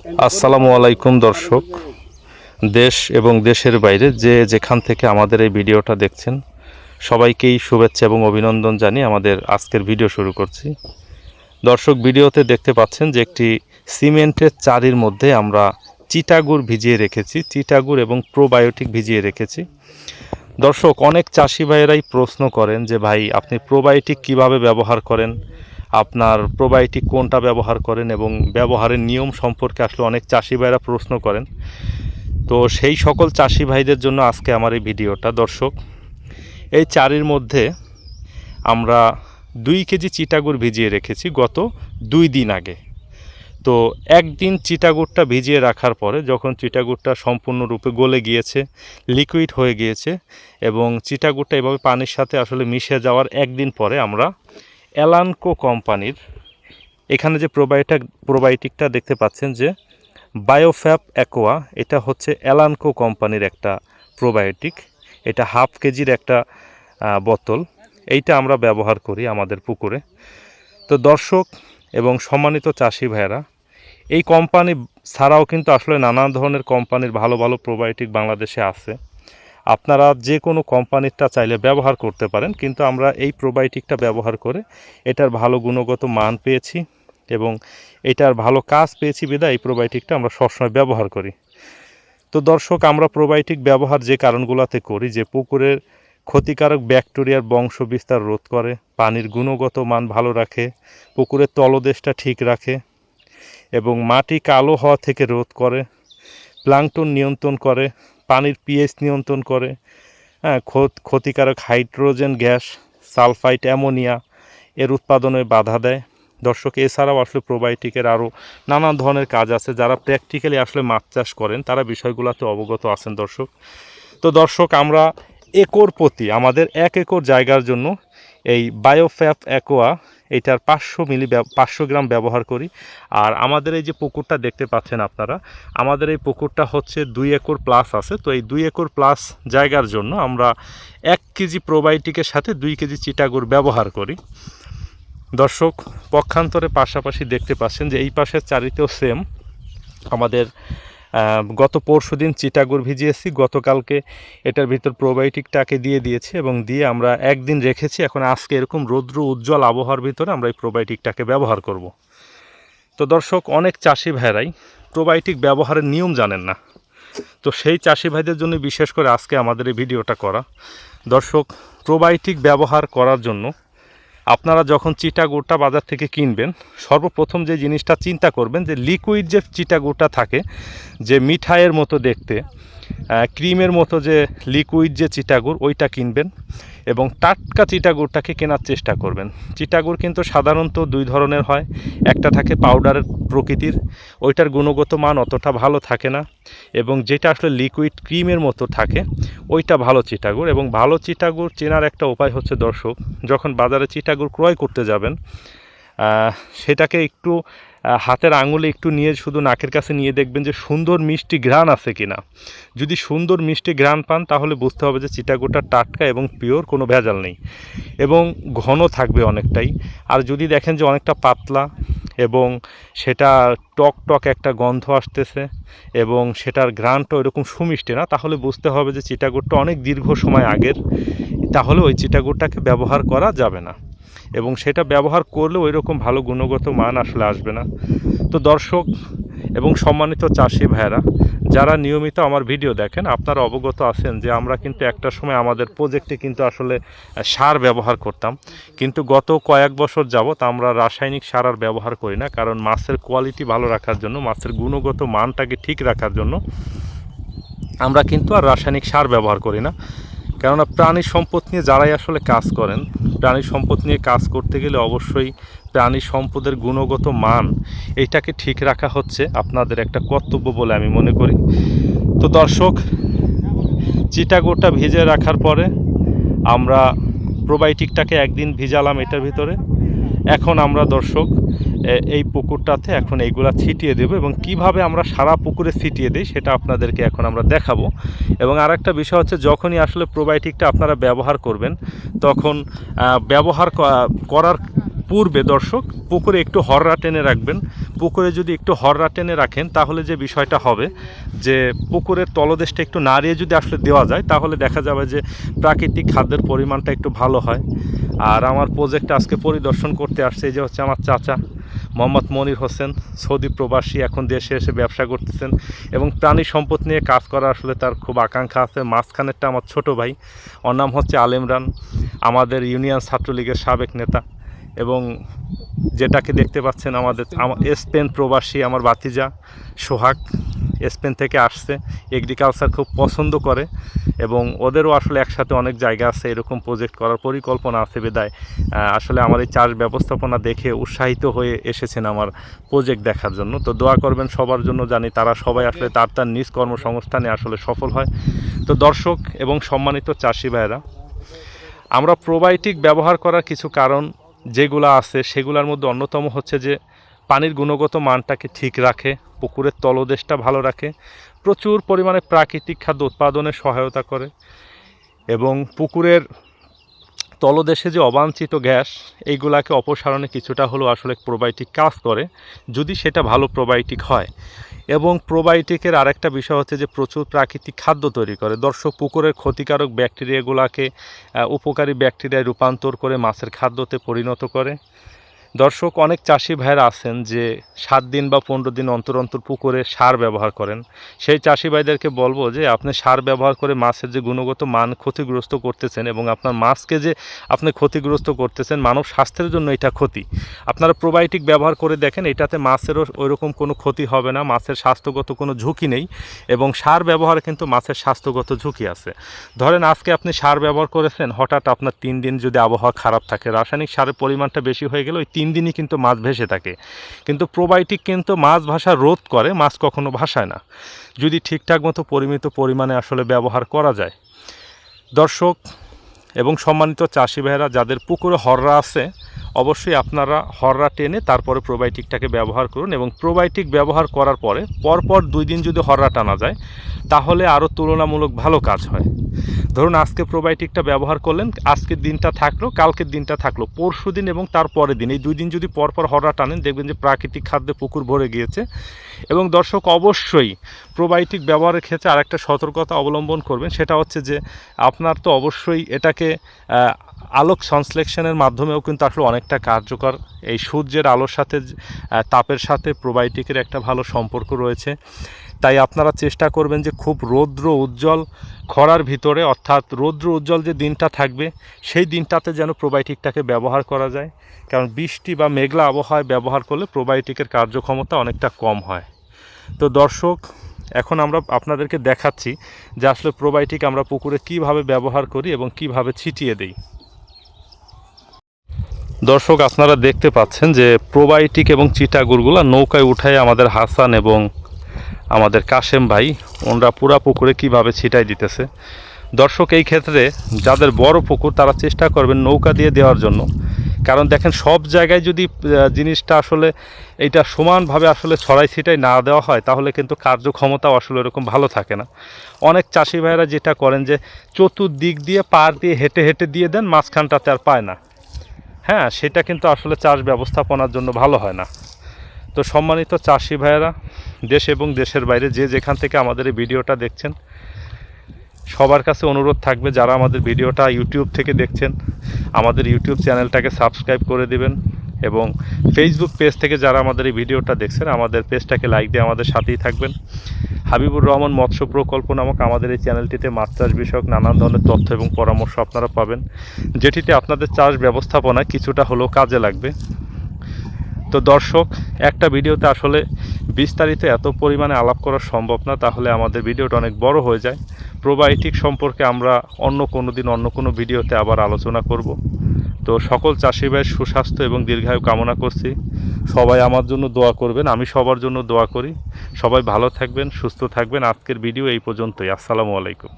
আসসালামু আলাইকুম, দর্শক। দেশ এবং দেশের বাইরে যে যেখান থেকে আমাদের এই ভিডিওটা দেখছেন, সবাইকেই শুভেচ্ছা এবং অভিনন্দন জানিয়ে আমাদের আজকের ভিডিও শুরু করছি। দর্শক, ভিডিওতে দেখতে পাচ্ছেন যে একটি সিমেন্টের চারির মধ্যে আমরা চিটাগুড় ভিজিয়ে রেখেছি, চিটাগুড় এবং প্রোবায়োটিক ভিজিয়ে রেখেছি। দর্শক, অনেক চাষি ভাইয়েরাই প্রশ্ন করেন যে, ভাই, আপনি প্রোবায়োটিক কীভাবে ব্যবহার করেন? আপনার প্রোবায়োটিক কোনটা ব্যবহার করেন এবং ব্যবহারের নিয়ম সম্পর্কে আসলে অনেক চাষি ভাইরা প্রশ্ন করেন। তো সেই সকল চাষি ভাইদের জন্য আজকে আমার এই ভিডিওটা। দর্শক, এই চারির মধ্যে আমরা দুই কেজি চিটাগুড় ভিজিয়ে রেখেছি গত দুই দিন আগে। তো একদিন চিটাগুড়টা ভিজিয়ে রাখার পরে যখন চিটাগুড়টা সম্পূর্ণরূপে গলে গিয়েছে লিকুইড হয়ে গিয়েছে এবং চিটাগুড়টা এভাবে পানির সাথে আসলে মিশে যাওয়ার একদিন পরে আমরা অ্যালানকো কোম্পানির এখানে যে প্রোবায়োটিক প্রোবায়োটিকটা দেখতে পাচ্ছেন যে বায়োফ্যাপ অ্যাকোয়া এটা হচ্ছে অ্যালানকো কোম্পানির একটা প্রোবায়োটিক এটা হাফ কেজির একটা বোতল। এইটা আমরা ব্যবহার করি আমাদের পুকুরে। তো দর্শক এবং সম্মানিত চাষি ভাইয়েরা, এই কোম্পানি ছাড়াও কিন্তু আসলে নানা ধরনের কোম্পানির ভালো ভালো প্রোবায়োটিক বাংলাদেশে আছে। আপনারা যে কোনো কোম্পানিরটা চাইলে ব্যবহার করতে পারেন, কিন্তু আমরা এই প্রোবায়োটিকটা ব্যবহার করে এটার ভালো গুণগত মান পেয়েছি এবং এটার ভালো কাজ পেয়েছি বিদায় এই প্রোবায়োটিকটা আমরা সবসময় ব্যবহার করি। তো দর্শক, আমরা প্রোবায়োটিক ব্যবহার যে কারণগুলোতে করি, যে পুকুরের ক্ষতিকারক ব্যাকটেরিয়ার বংশ বিস্তার রোধ করে, পানির গুণগত মান ভালো রাখে, পুকুরের তলদেশটা ঠিক রাখে এবং মাটি কালো হওয়া থেকে রোধ করে, প্লাংটন নিয়ন্ত্রণ করে পানির পিএইচ নিয়ন্ত্রণ করে হ্যাঁ ক্ষত- ক্ষতিকারক হাইড্রোজেন গ্যাস, সালফাইট, অ্যামোনিয়া এর উৎপাদনে বাধা দেয়। দর্শক, এছাড়াও আসলে প্রোবায়োটিকের আরও নানান ধরনের কাজ আছে যারা প্র্যাকটিক্যালি আসলে মাছ চাষ করেন, তারা বিষয়গুলোতে অবগত আছেন দর্শক। তো দর্শক, আমরা একর প্রতি, আমাদের এক একর জায়গার জন্য এই বায়োফ্যাপ অ্যাকোয়া এটার পাঁচশো মিলি পাঁচশো গ্রাম ব্যবহার করি। আর আমাদের এই যে পুকুরটা দেখতে পাচ্ছেন আপনারা, আমাদের এই পুকুরটা হচ্ছে দুই একর প্লাস আছে। তো এই দুই একর প্লাস জায়গার জন্য আমরা এক কেজি প্রোবায়োটিকের সাথে দুই কেজি চিটাগুড় ব্যবহার করি। দর্শক, পক্ষান্তরে পাশাপাশি দেখতে পাচ্ছেন যে এই পাশের চারিতেও সেম আমাদের গত পরশু দিন চিটাগুড় ভিজিয়েছি গতকালকে এটার ভিতর প্রোবায়োটিকটাকে দিয়ে দিয়েছি এবং দিয়ে আমরা একদিন রেখেছি। এখন আজকে এরকম রৌদ্র উজ্জ্বল আবহাওয়ার ভিতরে আমরা এই প্রোবায়োটিকটাকে ব্যবহার করব। তো দর্শক, অনেক চাষি ভাইরাই প্রোবায়োটিক ব্যবহারের নিয়ম জানেন না। তো সেই চাষি ভাইদের জন্য বিশেষ করে আজকে আমাদের এই ভিডিওটা করা। দর্শক প্রোবায়োটিক ব্যবহার করার জন্য আপনারা যখন চিটাগোটা বাজার থেকে কিনবেন, সর্বপ্রথম যে জিনিসটা চিন্তা করবেন যে লিকুইড যে চিটাগুড়টা থাকে, যে মিঠাইয়ের মতো দেখতে ক্রিমের মতো যে লিকুইড যে চিটাগুড়, ওইটা কিনবেন এবং টাটকা চিটাগুড়টাকে কেনার চেষ্টা করবেন। চিটাগুড় কিন্তু সাধারণত দুই ধরনের হয়। একটা থাকে পাউডারের প্রকৃতির, ওইটার গুণগত মান অতটা ভালো থাকে না এবং যেটা আসলে লিকুইড ক্রিমের মতো থাকে, ওইটা ভালো চিটাগুড় এবং ভালো চিটাগুড় চেনার একটা উপায় হচ্ছে দর্শক, যখন বাজারে চিটাগুড় ক্রয় করতে যাবেন সেটাকে একটু হাতের আঙুলে একটু নিয়ে শুধু নাকের কাছে নিয়ে দেখবেন যে সুন্দর মিষ্টি ঘ্রাণ আছে কিনা। যদি সুন্দর মিষ্টি ঘ্রাণ পান, তাহলে বুঝতে হবে যে চিটাগুড়টা টাটকা এবং পিওর কোনো ভেজাল নেই এবং ঘন থাকবে অনেকটাই। আর যদি দেখেন যে অনেকটা পাতলা এবং সেটা টক টক একটা গন্ধ আসতেছে এবং সেটার ঘ্রাণটা ওইরকম সুমিষ্টি না, তাহলে বুঝতে হবে যে চিটাগুড়টা অনেক দীর্ঘ সময় আগের, তাহলে ওই চিটাগুড়টাকে ব্যবহার করা যাবে না। এবং সেটা ব্যবহার করলেও ওই রকম ভালো গুণগত মান আসলে আসবে না। তো দর্শক এবং সম্মানিত চাষি ভাইয়েরা, যারা নিয়মিত আমার ভিডিও দেখেন, আপনারা অবগত আছেন যে আমরা কিন্তু একটা সময় আমাদের প্রজেক্টে কিন্তু আসলে সার ব্যবহার করতাম। কিন্তু গত কয়েক বছর যাবত আমরা রাসায়নিক সার আর ব্যবহার করি না, কারণ মাছের কোয়ালিটি ভালো রাখার জন্য, মাছের গুণগত মানটাকে ঠিক রাখার জন্য আমরা কিন্তু আর রাসায়নিক সার ব্যবহার করি না। কেননা প্রাণী সম্পদ নিয়ে যারাই আসলে কাজ করেন প্রাণী সম্পদ নিয়ে কাজ করতে গেলে অবশ্যই প্রাণী সম্পদের গুণগত মান এইটাকে ঠিক রাখা হচ্ছে আপনাদের একটা কর্তব্য বলে আমি মনে করি। তো দর্শক, চিটাগোটা ভিজে রাখার পরে আমরা প্রোবায়োটিকটাকে একদিন ভিজালাম এটার ভিতরে। এখন আমরা দর্শক এই পুকুরটাতে এখন এইগুলা ছিটিয়ে দেবো এবং কীভাবে আমরা সারা পুকুরে ছিটিয়ে দিই সেটা আপনাদেরকে এখন আমরা দেখাবো। এবং আর একটা বিষয় হচ্ছে যখনই আসলে প্রোবায়োটিকটা আপনারা ব্যবহার করবেন, তখন ব্যবহার করার পূর্বে দর্শক পুকুরে একটু হররা টেনে রাখবেন। পুকুরে যদি একটু হররা টেনে রাখেন, তাহলে যে বিষয়টা হবে যে পুকুরের তলদেশটা একটু নাড়িয়ে যদি আসলে দেওয়া যায়, তাহলে দেখা যাবে যে প্রাকৃতিক খাদ্যের পরিমাণটা একটু ভালো হয়। আর আমার প্রজেক্ট আজকে পরিদর্শন করতে আসছে, এই যে হচ্ছে আমার চাচা। মোহাম্মদ মনির হোসেন, সৌদি প্রবাসী, এখন দেশে এসে ব্যবসা করতেছেন এবং প্রাণী সম্পদ নিয়ে কাজ করা আসলে তার খুব আকাঙ্ক্ষা আছে। মাঝখানেরটা আমার ছোট ভাই, ওর নাম হচ্ছে আলেমরান আমাদের ইউনিয়ন ছাত্রলীগের সাবেক নেতা এবং যেটাকে দেখতে পাচ্ছেন আমাদের স্পেন প্রবাসী আমার বাতিজা সোহাগ, স্পেন থেকে আসছে এগ্রিকালচার খুব পছন্দ করে। এবং ওদেরও আসলে একসাথে অনেক জায়গা আছে, এরকম প্রজেক্ট করার পরিকল্পনা আছে বেদায়। আসলে আমার এই চাষ ব্যবস্থাপনা দেখে উৎসাহিত হয়ে এসেছেন আমার প্রজেক্ট দেখার জন্য। তো দোয়া করবেন সবার জন্য জানি তারা সবাই আসলে তার তার নিজ কর্মসংস্থানে আসলে সফল হয়। তো দর্শক এবং সম্মানিত চাষি ভাইয়েরা, আমরা প্রোবায়োটিক ব্যবহার করার কিছু কারণ যেগুলো আছে, সেগুলোর মধ্যে অন্যতম হচ্ছে যে পানির গুণগত মানটাকে ঠিক রাখে, পুকুরের তলদেশটা ভালো রাখে প্রচুর পরিমাণে প্রাকৃতিক খাদ্য উৎপাদনে সহায়তা করে এবং পুকুরের তলদেশে যে অবাঞ্ছিত গ্যাস, এইগুলাকে অপসারণে কিছুটা হলেও আসলে প্রোবায়োটিক কাজ করে, যদি সেটা ভালো প্রোবায়োটিক হয়। এবং প্রোবায়োটিকের আরেকটা বিষয় হচ্ছে যে প্রচুর প্রাকৃতিক খাদ্য তৈরি করে। দর্শক, পুকুরের ক্ষতিকারক ব্যাকটেরিয়াগুলোকে উপকারী ব্যাকটেরিয়ায় রূপান্তর করে মাছের খাদ্যতে পরিণত করে। দর্শক, অনেক চাষি ভাইয়েরা আছেন যে সাত দিন বা পনেরো দিন অন্তর অন্তর পুকুরে সার ব্যবহার করেন। সেই চাষি ভাইদেরকে বলব যে, আপনি সার ব্যবহার করে মাছের যে গুণগত মান ক্ষতিগ্রস্ত করতেছেন এবং আপনার মাছকে যে আপনি ক্ষতিগ্রস্ত করতেছেন, মানব স্বাস্থ্যের জন্য এটা ক্ষতি। আপনারা প্রোবায়োটিক ব্যবহার করে দেখেন, এটাতে মাছেরও ওইরকম কোনো ক্ষতি হবে না, মাছের স্বাস্থ্যগত কোনো ঝুঁকি নেই এবং সার ব্যবহারে কিন্তু মাছের স্বাস্থ্যগত ঝুঁকি আছে। ধরেন, আজকে আপনি সার ব্যবহার করেছেন, হঠাৎ আপনার তিন দিন যদি আবহাওয়া খারাপ থাকে, রাসায়নিক সারের পরিমাণটা বেশি হয়ে গেলে ওই তিন দিনই কিন্তু মাছ ভেসে থাকে। কিন্তু প্রোবায়োটিক কিন্তু মাছ ভাষা রোধ করে, মাছ কখনো ভাসায় না। যদি ঠিকঠাক মতো পরিমিত পরিমাণে আসলে ব্যবহার করা যায়। দর্শক এবং সম্মানিত চাষি ভাইয়েরা, যাদের পুকুরে হররা আছে অবশ্যই আপনারা হররা টেনে তারপরে প্রোবায়োটিকটাকে ব্যবহার করুন এবং প্রোবায়োটিক ব্যবহার করার পরে পরপর দুই দিন যদি হররা টানা যায়, তাহলে আরও তুলনামূলক ভালো কাজ হয়। ধরুন আজকে প্রোবায়োটিকটা ব্যবহার করলেন, আজকের দিনটা থাকল, কালকের দিনটা থাকল, পরশু দিন এবং তার পরের দিন। এই দুই দিন যদি পরপর হররা টানেন, দেখবেন যে প্রাকৃতিক খাদ্যে পুকুর ভরে গিয়েছে। এবং দর্শক, অবশ্যই প্রোবায়োটিক ব্যবহারের ক্ষেত্রে আরেকটা সতর্কতা অবলম্বন করবেন, সেটা হচ্ছে যে আপনার তো অবশ্যই এটাকে আলোক সংশ্লেষণের মাধ্যমেও কিন্তু আসলে অনেকটা কার্যকর। এই সূর্যের আলোর সাথে তাপের সাথে প্রোবায়োটিকের একটা ভালো সম্পর্ক রয়েছে। তাই আপনারা চেষ্টা করবেন যে খুব রৌদ্র উজ্জ্বল খরার ভিতরে, অর্থাৎ রৌদ্র উজ্জ্বল যে দিনটা থাকবে, সেই দিনটাতে যেন প্রোবায়োটিকটাকে ব্যবহার করা যায়। কারণ বৃষ্টি বা মেঘলা আবহাওয়ায় ব্যবহার করলে প্রোবায়োটিকের কার্যক্ষমতা অনেকটা কম হয়। তো দর্শক, এখন আমরা আপনাদেরকে দেখাচ্ছি যে আসলে প্রোবায়োটিক আমরা পুকুরে কীভাবে ব্যবহার করি এবং কীভাবে ছিটিয়ে দেই। দর্শক, আপনারা দেখতে পাচ্ছেন যে প্রোবায়োটিক এবং চিটাগুড়গুলো নৌকায় উঠায় আমাদের হাসান এবং আমাদের কাশেম ভাই। ওনরা পুরা পুকুরে কীভাবে ছিটাই দিতেছে। দর্শক, এই ক্ষেত্রে যাদের বড় পুকুর, তারা চেষ্টা করবেন নৌকা দিয়ে দেওয়ার জন্য। কারণ দেখেন, সব জায়গায় যদি জিনিসটা আসলে এইটা সমানভাবে আসলে ছড়াই ছিটাই না দেওয়া হয়, তাহলে কিন্তু কার্যক্ষমতাও আসলে এরকম ভালো থাকে না। অনেক চাষি ভাইয়েরা যেটা করেন যে, চতুর্দিক দিয়ে পার দিয়ে হেঁটে হেঁটে দিয়ে দেন, মাঝখানটাতে আর পায় না। হ্যাঁ সেটা কিন্তু আসলে চাষ ব্যবস্থাপনার জন্য ভালো হয় না। তো সম্মানিত চাষি ভাইয়েরা, দেশ এবং দেশের বাইরে যে যেখান থেকে আমাদের এই ভিডিওটা দেখছেন, সবার কাছে অনুরোধ থাকবে যারা আমাদের ভিডিওটা ইউটিউব থেকে দেখছেন, আমাদের ইউটিউব চ্যানেলটাকে সাবস্ক্রাইব করে দিবেন। এবং ফেসবুক পেজ থেকে যারা আমাদের এই ভিডিওটা দেখছেন, আমাদের পেজটাকে লাইক দিয়ে আমাদের সাথেই থাকবেন। হাবিবুর রহমান মৎস্য প্রকল্প নামক আমাদের এই চ্যানেলটিতে মাছ চাষ বিষয়ক নানান ধরনের তথ্য এবং পরামর্শ আপনারা পাবেন, যেটিতে আপনাদের চাষ ব্যবস্থাপনায় কিছুটা হলেও কাজে লাগবে। তো দর্শক, একটা ভিডিওতে আসলে বিস্তারিত এত পরিমাণে আলাপ করা সম্ভব না, তাহলে আমাদের ভিডিওটা অনেক বড় হয়ে যায়। প্রোবায়োটিক সম্পর্কে আমরা অন্য কোনো দিন অন্য কোনো ভিডিওতে আবার আলোচনা করব। তো সকল চাষি সুস্বাস্থ্য এবং দীর্ঘায়ু কামনা করছি। সবাই আমার জন্য দোয়া করবেন, আমি সবার জন্য দোয়া করি। সবাই ভালো থাকবেন, সুস্থ থাকবেন। আজকের ভিডিও এই পর্যন্তই। আসসালামু আলাইকুম।